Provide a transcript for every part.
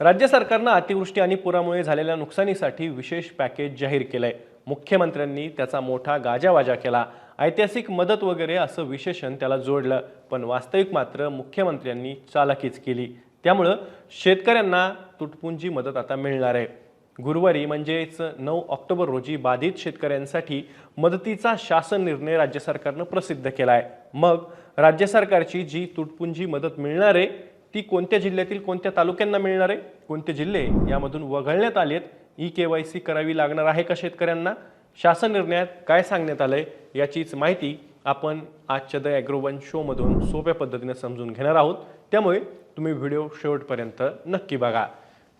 राज्य सरकारनं अतिवृष्टी आणि पुरामुळे झालेल्या नुकसानीसाठी विशेष पॅकेज जाहीर केलंय. मुख्यमंत्र्यांनी त्याचा मोठा गाजावाजा केला. ऐतिहासिक मदत वगैरे असं विशेषण त्याला जोडलं पण वास्तविक मात्र मुख्यमंत्र्यांनी चालाकीच केली. त्यामुळं शेतकऱ्यांना तुटपुंजी मदत आता मिळणार आहे. गुरुवारी म्हणजेच नऊ ऑक्टोबर रोजी बाधित शेतकऱ्यांसाठी मदतीचा शासन निर्णय राज्य सरकारनं प्रसिद्ध केला आहे मग राज्य सरकारची जी तुटपुंजी मदत मिळणार आहे ती कोणत्या जिल्ह्यातील कोणत्या तालुक्यांना मिळणार आहे? कोणते जिल्हे यामधून वगळण्यात आले आहेत ई के वाय सी करावी लागणार आहे का शेतकऱ्यांना? शासन निर्णयात काय सांगण्यात आलं आहे याचीच माहिती आपण आजच्या द ॲग्रोवन शोमधून सोप्या पद्धतीने समजून घेणार आहोत. त्यामुळे तुम्ही व्हिडिओ शेवटपर्यंत नक्की बघा.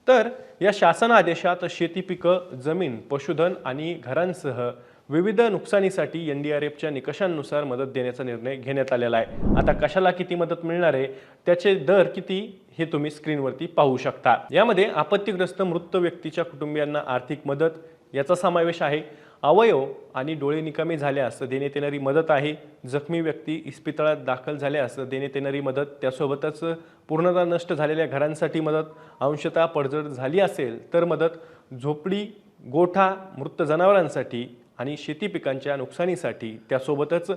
तर या शासन आदेशात शेती पिकं जमीन पशुधन आणि घरांसह विविध नुकसानीसाठी एन डी आर एफच्या निकषांनुसार मदत देण्याचा निर्णय घेण्यात आलेला आहे. आता कशाला किती मदत मिळणार आहे? त्याचे दर किती हे तुम्ही स्क्रीनवरती पाहू शकता. यामध्ये आपत्तीग्रस्त मृत व्यक्तीच्या कुटुंबियांना आर्थिक मदत याचा समावेश आहे. अवयव आणि डोळे निकामी झाल्यास देण्यात येणारी मदत आहे. जखमी व्यक्ती इस्पितळात दाखल झाल्यास देण्यात येणारी मदत त्यासोबतच पूर्णतः नष्ट झालेल्या घरांसाठी मदत अंशतः पडझड झाली असेल तर मदत झोपडी गोठा मृत जनावरांसाठी आणि शेती पिकांच्या नुकसानीसाठी त्यासोबतच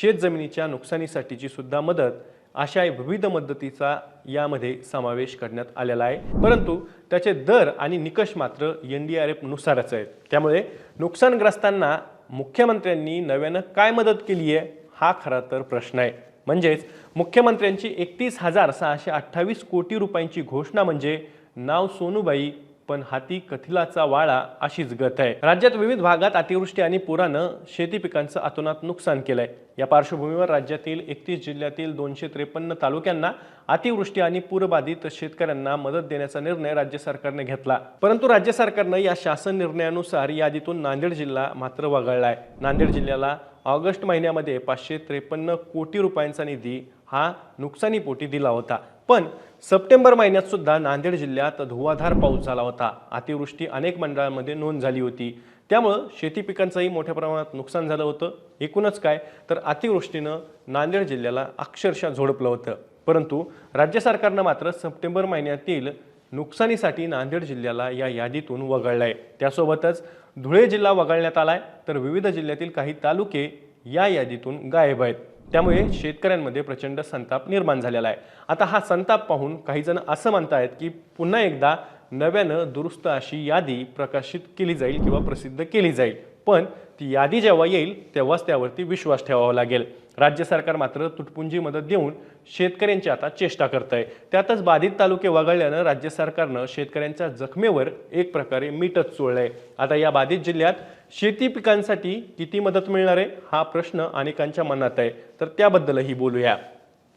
शेतजमिनीच्या नुकसानीसाठीची सुद्धा मदत अशा विविध मदतीचा यामध्ये समावेश करण्यात आलेला आहे. परंतु त्याचे दर आणि निकष मात्र एन डी आर एफनुसारच आहेत. त्यामुळे नुकसानग्रस्तांना मुख्यमंत्र्यांनी नव्यानं काय मदत केली आहे हा खरा तर प्रश्न आहे. म्हणजेच मुख्यमंत्र्यांची एकतीस हजार सहाशे अठ्ठावीस कोटी रुपयांची घोषणा म्हणजे नाव सोनूबाई पण हाती कथिलाचा वाळा अशीच गत आहे. राज्यात विविध भागात अतिवृष्टी आणि पुरानं शेती पिकांचं अतोनात नुकसान केलंय. या पार्श्वभूमीवर राज्यातील एकतीस जिल्ह्यातील दोनशे त्रेपन्न तालुक्यांना अतिवृष्टी आणि पूरबाधित शेतकऱ्यांना मदत देण्याचा निर्णय राज्य सरकारने घेतला. परंतु राज्य सरकारनं या शासन निर्णयानुसार यादीतून नांदेड जिल्हा मात्र वगळलाय. नांदेड जिल्ह्याला ऑगस्ट महिन्यामध्ये पाचशे त्रेपन्न कोटी रुपयांचा निधी हा नुकसानीपोटी दिला होता. पण सप्टेंबर महिन्यात सुद्धा नांदेड जिल्ह्यात धुवाधार पाऊस झाला होता. अतिवृष्टी अनेक मंडळांमध्ये नोंद झाली होती. त्यामुळं शेती पिकांचंही मोठ्या प्रमाणात नुकसान झालं होतं. एकूणच काय तर अतिवृष्टीनं नांदेड जिल्ह्याला अक्षरशः झोडपलं होतं. परंतु राज्य सरकारनं मात्र सप्टेंबर महिन्यातील नुकसानीसाठी नांदेड जिल्ह्याला या यादीतून वगळलं आहे त्यासोबतच धुळे जिल्हा वगळण्यात आला आहे तर विविध जिल्ह्यातील काही तालुके या यादीतून गायब आहेत. त्यामुळे शेतकऱ्यांमध्ये प्रचंड संताप निर्माण झालेला आहे. आता हा संताप पाहून काही जण असं म्हणतायत की पुन्हा एकदा नव्यानं दुरुस्त अशी यादी प्रकाशित केली जाईल किंवा प्रसिद्ध केली जाईल. पण ती यादी जेव्हा येईल तेव्हाच त्यावरती विश्वास ठेवावा लागेल. राज्य सरकार मात्र तुटपुंजी मदत देऊन शेतकऱ्यांची आता चेष्टा करत आहे त्यातच बाधित तालुके वगळल्यानं राज्य सरकारनं शेतकऱ्यांच्या जखमेवर एक प्रकारे मीठच चोळलंय. आता या बाधित जिल्ह्यात शेती पिकांसाठी किती मदत मिळणार आहे हा प्रश्न अनेकांच्या मनात आहे. तर त्याबद्दलही बोलूया.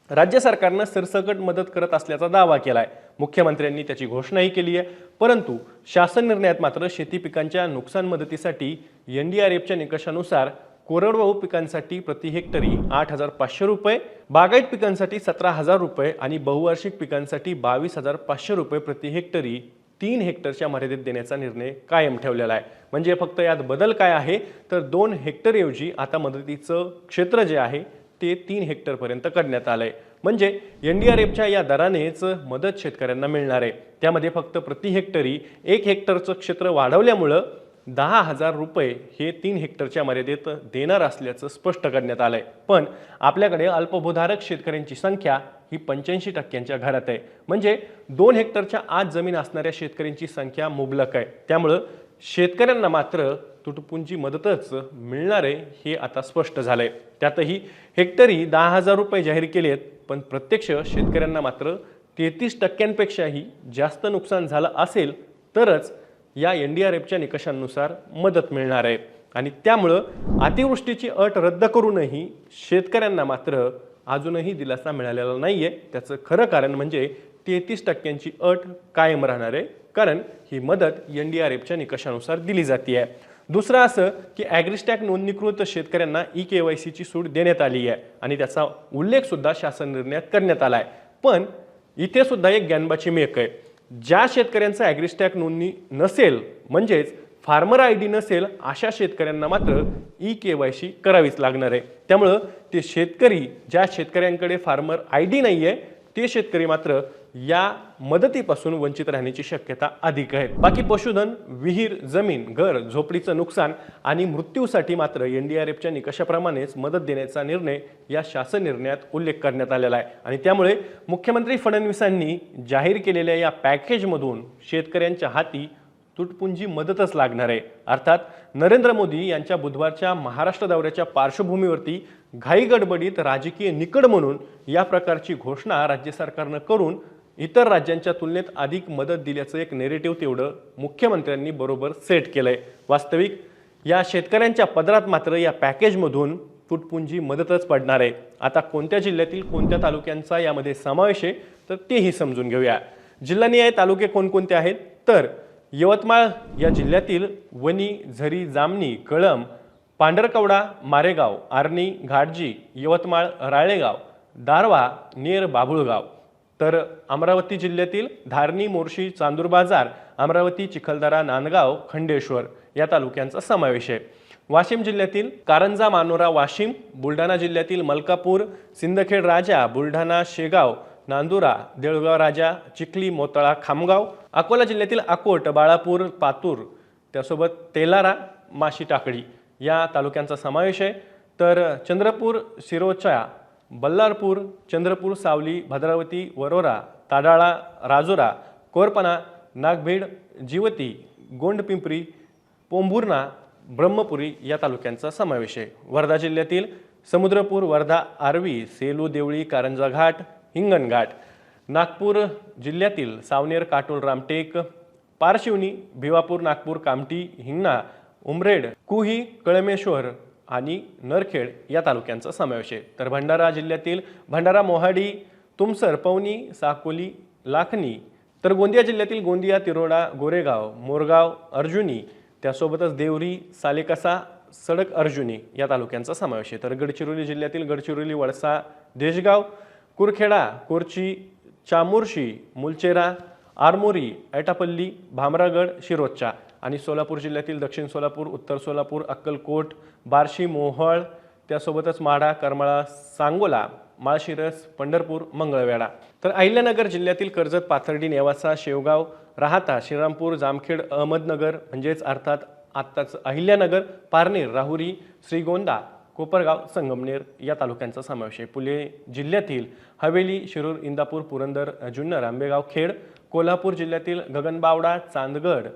राज्य सरकारनं सरसकट मदत करत असल्याचा दावा केलाय. मुख्यमंत्र्यांनी त्याची घोषणाही केली आहे. परंतु शासन निर्णयात मात्र शेती पिकांच्या नुकसान मदतीसाठी एन डी आर एफच्या निकषानुसार कोरडवाहू पिकांसाठी प्रति हेक्टरी आठ हजार पाचशे रुपये बागायत पिकांसाठी सतरा हजार रुपये आणि बहुवार्षिक पिकांसाठी बावीस हजार पाचशे रुपये प्रति हेक्टरी तीन हेक्टरच्या मर्यादेत देण्याचा निर्णय कायम ठेवलेला आहे. म्हणजे फक्त यात बदल काय आहे? तर दोन हेक्टरऐवजी आता मदतीचं क्षेत्र जे आहे ते तीन हेक्टरपर्यंत करण्यात आलं आहे म्हणजे एन डी आर एफच्या या दरानेच मदत शेतकऱ्यांना मिळणार आहे. त्यामध्ये फक्त प्रति हेक्टरी एक हेक्टरचं क्षेत्र वाढवल्यामुळं दहा हजार रुपये हे तीन हेक्टरच्या मर्यादेत देणार असल्याचं स्पष्ट करण्यात आलंय. पण आपल्याकडे अल्पभूधारक शेतकऱ्यांची संख्या ही पंच्याऐंशी टक्क्यांच्या घरात आहे. म्हणजे दोन हेक्टरच्या आत जमीन असणाऱ्या शेतकऱ्यांची संख्या मुबलक आहे. त्यामुळं शेतकऱ्यांना मात्र तुटपुंजी मदतच मिळणार आहे हे आता स्पष्ट झालंय. त्यातही हेक्टरी दहा हजार रुपये जाहीर केले आहेत पण प्रत्यक्ष शेतकऱ्यांना मात्र तेहतीस टक्क्यांपेक्षाही जास्त नुकसान झालं असेल तरच या एन डी आर एफच्या निकषांनुसार मदत मिळणार आहे. आणि त्यामुळं अतिवृष्टीची अट रद्द करूनही शेतकऱ्यांना मात्र अजूनही दिलासा मिळालेला नाही आहे त्याचं खरं कारण म्हणजे तेहतीस टक्क्यांची अट कायम राहणार आहे. कारण ही मदत एन डी आर एफच्या निकषानुसार दिली जाते आहे दुसरं असं की ॲग्रिस्टॅक नोंदणीकृत शेतकऱ्यांना ई के वाय सीची सूट देण्यात आली आहे आणि त्याचा उल्लेखसुद्धा शासन निर्णयात करण्यात आला आहे पण इथे सुद्धा एक ज्ञानबाची मेक आहे. ज्या शेतकऱ्यांचं ॲग्रिस्टॅक नोंदणी नसेल म्हणजेच फार्मर आय डी नसेल अशा शेतकऱ्यांना मात्र ई के वाय सी करावीच लागणार आहे. त्यामुळं ते शेतकरी ज्या शेतकऱ्यांकडे फार्मर आय डी नाही आहे ते शेतकरी मात्र या मदतीपासून वंचित राहण्याची शक्यता अधिक आहे. बाकी पशुधन विहीर जमीन घर झोपडीचं नुकसान आणि मृत्यूसाठी मात्र एन डी आर एफच्या निकषाप्रमाणेच मदत देण्याचा निर्णय या शासन निर्णयात उल्लेख करण्यात आलेला आहे. आणि त्यामुळे मुख्यमंत्री फडणवीसांनी जाहीर केलेल्या या पॅकेजमधून शेतकऱ्यांच्या हाती तुटपुंजी मदतच लागणार आहे. अर्थात नरेंद्र मोदी यांच्या बुधवारच्या महाराष्ट्र दौऱ्याच्या पार्श्वभूमीवरती घाई गडबडीत राजकीय निकड म्हणून या प्रकारची घोषणा राज्य सरकारनं करून इतर राज्यांच्या तुलनेत अधिक मदत दिल्याचं एक नेरेटिव्ह तेवढं मुख्यमंत्र्यांनी बरोबर सेट केलंय. वास्तविक या शेतकऱ्यांच्या पदरात मात्र या पॅकेजमधून तुटपुंजी मदतच पडणार आहे. आता कोणत्या जिल्ह्यातील कोणत्या तालुक्यांचा यामध्ये समावेश आहे तर तेही समजून घेऊया. जिल्हानिहाय तालुके कोणकोणते आहेत? तर यवतमाळ या जिल्ह्यातील वणी झरी जामणी कळम पांढरकवडा मारेगाव आर्णी घाटजी यवतमाळ राळेगाव दारवा नेर बाभुळगाव. तर अमरावती जिल्ह्यातील धारणी मोर्शी चांदूर बाजार अमरावती चिखलदरा नांदगाव खंडेश्वर या तालुक्यांचा समावेश आहे. वाशिम जिल्ह्यातील कारंजा मानोरा वाशिम बुलढाणा जिल्ह्यातील मलकापूर सिंदखेड राजा बुलढाणा शेगाव नांदुरा देऊळगाव राजा चिखली मोताळा खामगाव अकोला जिल्ह्यातील अकोट बाळापूर पातूर त्यासोबत तेलारा माशी टाकळी या तालुक्यांचा समावेश आहे. तर चंद्रपूर शिरोचा बल्लारपूर चंद्रपूर सावली भद्रावती वरोरा ताडाळा राजुरा कोरपणा नागभीड जिवती गोंडपिंपरी पोंभुर्णा ब्रह्मपुरी या तालुक्यांचा समावेश आहे. वर्धा जिल्ह्यातील समुद्रपूर वर्धा आर्वी सेलू देवळी कारंजा घाट हिंगणघाट नागपूर जिल्ह्यातील सावनेर काटोल रामटेक पारशिवनी भिवापूर नागपूर कामठी हिंगणा उमरेड कुही कळमेश्वर आणि नरखेड या तालुक्यांचा समावेश आहे. तर भंडारा जिल्ह्यातील भंडारा मोहाडी तुमसर पवनी साकोली लाखनी तर गोंदिया जिल्ह्यातील गोंदिया तिरोडा गोरेगाव मोरगाव अर्जुनी त्यासोबतच देवरी सालेकसा सडक अर्जुनी या तालुक्यांचा समावेश आहे. तर गडचिरोली जिल्ह्यातील गडचिरोली वडसा देशगाव कुरखेडा कोरची चामोर्शी मुलचेरा आरमोरी ऐटापल्ली भामरागड शिरोच्चा आणि सोलापूर जिल्ह्यातील दक्षिण सोलापूर उत्तर सोलापूर अक्कलकोट बार्शी मोहळ त्यासोबतच माढा करमाळा सांगोला माळशिरस पंढरपूर मंगळवेढा. तर अहिल्यानगर जिल्ह्यातील कर्जत पाथर्डी नेवासा शेवगाव राहता श्रीरामपूर जामखेड अहमदनगर म्हणजेच अर्थात आत्ताच अहिल्यानगर पारनेर राहुरी श्रीगोंदा कोपरगाव संगमनेर या तालुक्यांचा समावेश आहे. पुणे जिल्ह्यातील हवेली शिरूर इंदापूर पुरंदर जुन्नर आंबेगाव खेड कोल्हापूर जिल्ह्यातील गगनबावडा चांदगड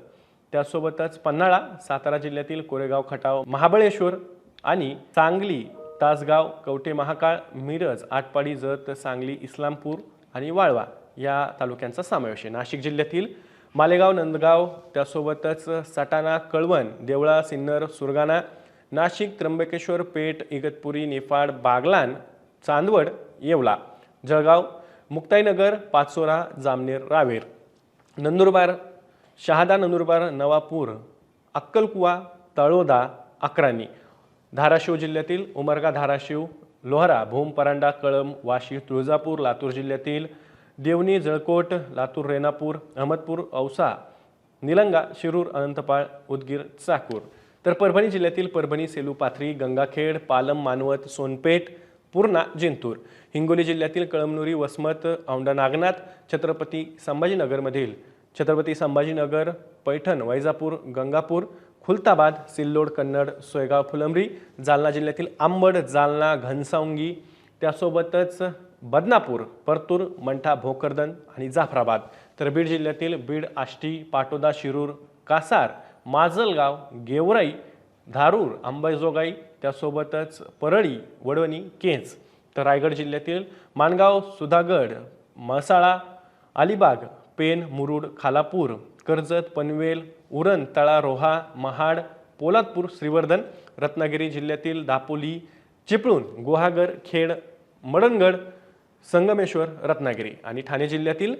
त्यासोबतच पन्हाळा सातारा जिल्ह्यातील कोरेगाव खटाव महाबळेश्वर आणि सांगली तासगाव कवठे महाकाळ मिरज आटपाडी जत सांगली इस्लामपूर आणि वाळवा या तालुक्यांचा समावेश आहे. नाशिक जिल्ह्यातील मालेगाव नंदगाव त्यासोबतच सटाणा कळवण देवळा सिन्नर सुरगाणा नाशिक त्र्यंबकेश्वर पेठ इगतपुरी निफाड बागलान चांदवड येवला जळगाव मुक्ताईनगर पाचोरा जामनेर रावेर. नंदुरबार शहादा नंदुरबार नवापूर अक्कलकुवा तळोदा अकरानी धाराशिव जिल्ह्यातील उमरगा धाराशिव लोहरा भूम परांडा कळम वाशी तुळजापूर लातूर जिल्ह्यातील देवणी जळकोट लातूर रेणापूर अहमदपूर औसा निलंगा शिरूर अनंतपाळ उदगीर चाकूर. तर परभणी जिल्ह्यातील परभणी सेलू पाथरी गंगाखेड पालम मानवत सोनपेठ पूर्णा जिंतूर. हिंगोली जिल्ह्यातील कळमनुरी वसमत औंढा नागनाथ छत्रपती संभाजीनगरमधील छत्रपती संभाजीनगर पैठण वैजापूर गंगापूर खुलताबाद सिल्लोड कन्नड सोयगाव फुलंब्री जालना जिल्ह्यातील आंबड जालना घनसावंगी त्यासोबतच बदनापूर परतूर मंठा भोकरदन आणि जाफराबाद. तर बीड जिल्ह्यातील बीड आष्टी पाटोदा शिरूर कासार माजलगाव गेवराई धारूर अंबाजोगाई त्यासोबतच परळी वडवणी केज तर रायगड जिल्ह्यातील माणगाव सुधागड म्हसाळा अलिबाग पेन मुरुड खालापूर कर्जत पनवेल उरण तळा रोहा महाड पोलादपूर श्रीवर्धन रत्नागिरी जिल्ह्यातील दापोली चिपळूण गुहागर खेड मडणगड संगमेश्वर रत्नागिरी आणि ठाणे जिल्ह्यातील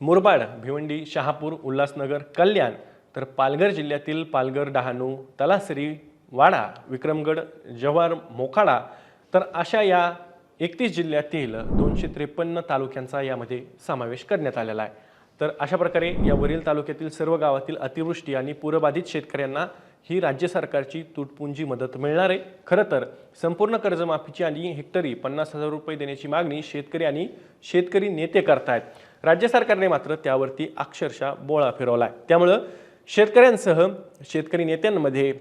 मुरबाड भिवंडी शहापूर उल्हासनगर कल्याण तर पालघर जिल्ह्यातील पालघर डहाणू तलासरी वाडा विक्रमगड जव्हार मोखाडा तर अशा या एकतीस जिल्ह्यातील दोनशे त्रेपन्न तालुक्यांचा यामध्ये समावेश करण्यात आलेला आहे. तर अशा प्रकारे या वरील तालुक्यातील सर्व गावातील अतिवृष्टी आणि पूरबाधित शेतकऱ्यांना ही राज्य सरकारची तुटपुंजी मदत मिळणार आहे. खरं तर संपूर्ण कर्जमाफीची आणि हेक्टरी पन्नास हजार रुपये देण्याची मागणी शेतकरी आणि शेतकरी नेते करतायत. राज्य सरकारने मात्र त्यावरती अक्षरशः बोळा फिरवला आहे त्यामुळं शेतकऱ्यांसह शेतकरी नेत्यांमध्ये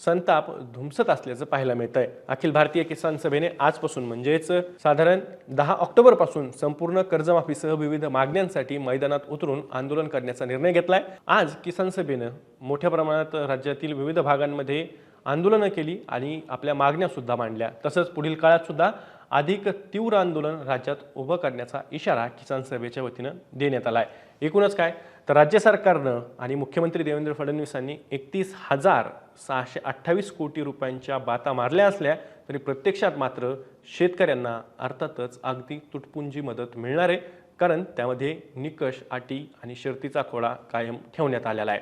संताप धुमसत असल्याचं पाहायला मिळत आहे अखिल भारतीय किसान सभेने आजपासून म्हणजेच साधारण दहा ऑक्टोबरपासून संपूर्ण कर्जमाफीसह विविध मागण्यांसाठी मैदानात उतरून आंदोलन करण्याचा निर्णय घेतलाय. आज किसान सभेनं मोठ्या प्रमाणात राज्यातील विविध भागांमध्ये आंदोलनं केली आणि आपल्या मागण्या सुद्धा मांडल्या. तसंच पुढील काळात सुद्धा अधिक तीव्र आंदोलन राज्यात उभं करण्याचा इशारा किसान सभेच्या वतीनं देण्यात आला आहे एकूणच काय? तर राज्य सरकारनं आणि मुख्यमंत्री देवेंद्र फडणवीसांनी एकतीस हजार सहाशे अठ्ठावीस कोटी रुपयांच्या बाता मारल्या असल्या तरी प्रत्यक्षात मात्र शेतकऱ्यांना अर्थातच अगदी तुटपुंजी मदत मिळणार आहे कारण त्यामध्ये निकष अटी आणि शर्तीचा खोडा कायम ठेवण्यात आलेला आहे.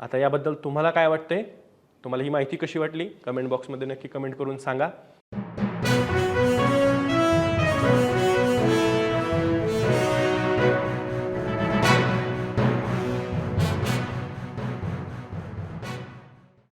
आता याबद्दल तुम्हाला काय वाटतंय? तुम्हाला ही माहिती कशी वाटली? कमेंट बॉक्समध्ये नक्की कमेंट करून सांगा.